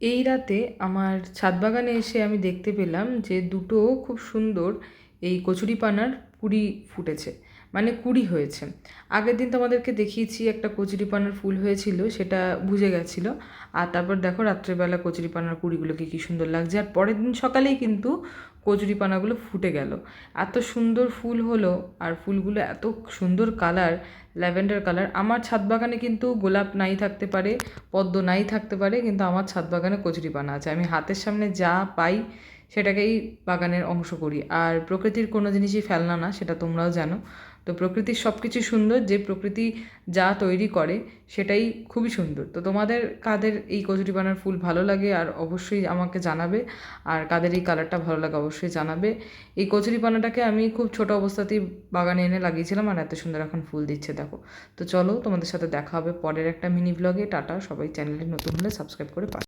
এই রাতে আমার ছাদ বাগানে এসে আমি দেখতে পেলাম যে দুটো খুব সুন্দর এই কচুরিপানার কুড়ি ফুটেছে মানে কুড়ি হয়েছে। আগের দিন তোমাদেরকে দেখিয়েছি একটা কচুরিপানার ফুল হয়েছিল, সেটা বুঝে গেছিল। আর তারপর দেখো রাত্রেবেলা কচুরিপানার কুড়িগুলোকে কী সুন্দর লাগছে। আর পরের দিন সকালেই কিন্তু কচুরিপানাগুলো ফুটে গেল। এত সুন্দর ফুল হলো আর ফুলগুলো এত সুন্দর কালার, ল্যাভেন্ডার কালার। আমার ছাদ বাগানে কিন্তু গোলাপ নাই থাকতে পারে, পদ্ম নাই থাকতে পারে, কিন্তু আমার ছাদ বাগানে কচুরিপানা আছে। আমি হাতের সামনে যা পাই সেটাকেই বাগানের অংশ করি। আর প্রকৃতির কোনো জিনিসই ফেলনা না, সেটা তোমরাও জানো। তো প্রকৃতির সব কিছু সুন্দর, যে প্রকৃতি যা তৈরি করে সেটাই খুবই সুন্দর। তো তোমাদের কাদের এই কচুরি কচুরিপানার ফুল ভালো লাগে, আর অবশ্যই আমাকে জানাবে। আর কাদের এই কালারটা ভালো লাগে অবশ্যই জানাবে। এই কচুরিপানাটাকে আমি খুব ছোট অবস্থাতেই বাগানে এনে লাগিয়েছিলাম, আর এত সুন্দর এখন ফুল দিচ্ছে, দেখো। তো চলো তোমাদের সাথে দেখা হবে পরের একটা মিনি ব্লগে। টাটা, সবাই চ্যানেলে নতুন হলে সাবস্ক্রাইব করে পাঠাবে